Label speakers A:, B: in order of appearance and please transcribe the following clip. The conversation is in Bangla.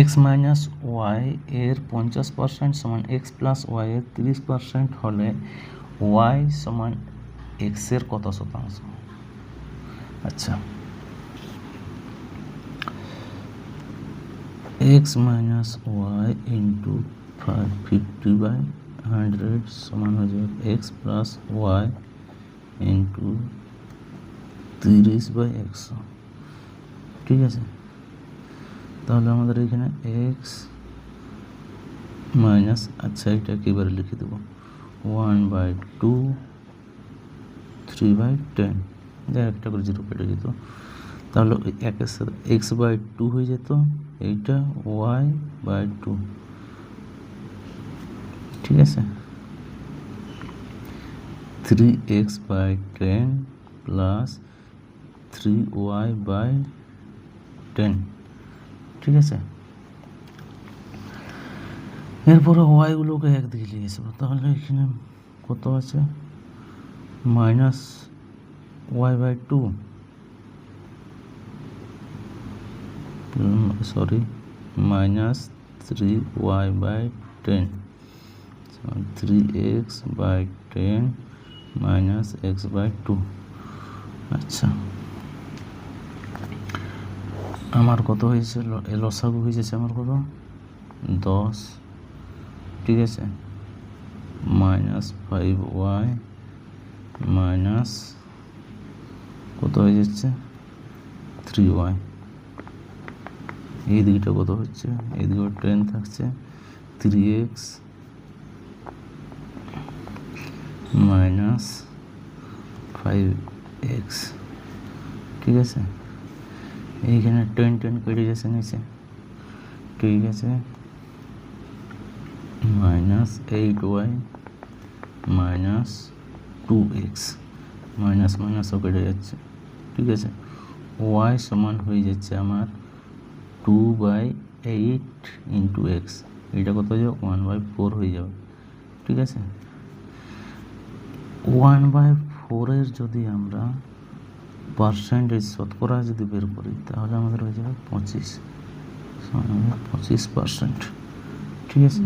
A: এক্স মাইনাস ওয়াই এর পঞ্চাশ পার্সেন্ট সমান এক্স প্লাস ওয়াই এর তিরিশ পার্সেন্ট হলে ওয়াই সমান এক্সের কত শতাংশ? আচ্ছা। X minus Y into fifty by hundred সমান হয়ে যাবে এক্স প্লাস ওয়াই ইন্টু তিরিশ বাই একশো। ঠিক আছে? তাহলে আমাদের এখানে এক্স মাইনাস আচ্ছা এটা একেবারে লিখে দেবো? One by two three by ten যা একটা করে জিরো কেটে যেত তাহলে একের সাথে এক্স বাই টু হয়ে যেত, এইটা ওয়াই বাই টু ঠিক আছে? Three X by ten plus three Y by ten ঠিক আছে এরপরে ওয়াইগুলোকে একদিকে নিয়ে আসব তাহলে এখানে কত আছে minus Y by two sorry minus three Y by ten three X by ten minus X by two আচ্ছা আমার কত হয়েছে? লসাগু হয়েছে আমার কত? দশ। ঠিক আছে? মাইনাস ফাইভ ওয়াই মাইনাস কত হয়ে যাচ্ছে? Three Y. এই দিকটা কত হচ্ছে? এই দিকে টেন থাকছে। Three X minus five X. ঠিক আছে? এইখানে টেন টেন কেটে যাচ্ছে নিচে। ঠিক আছে। Minus eight Y minus two X minus মাইনাসও কেটে যাচ্ছে। ঠিক আছে? ওয়াই সমান হয়ে যাচ্ছে আমার two by eight into X এটা কত হয়ে যাবে? ওয়ান বাই ফোর হয়ে যাবে। ঠিক আছে? ওয়ান বাই ফোরের যদি আমরা পার্সেন্টেজ শতকরা যদি বের করি তাহলে আমাদের হয়ে যাবে পঁচিশ। পঁচিশ পার্সেন্ট। ঠিক আছে?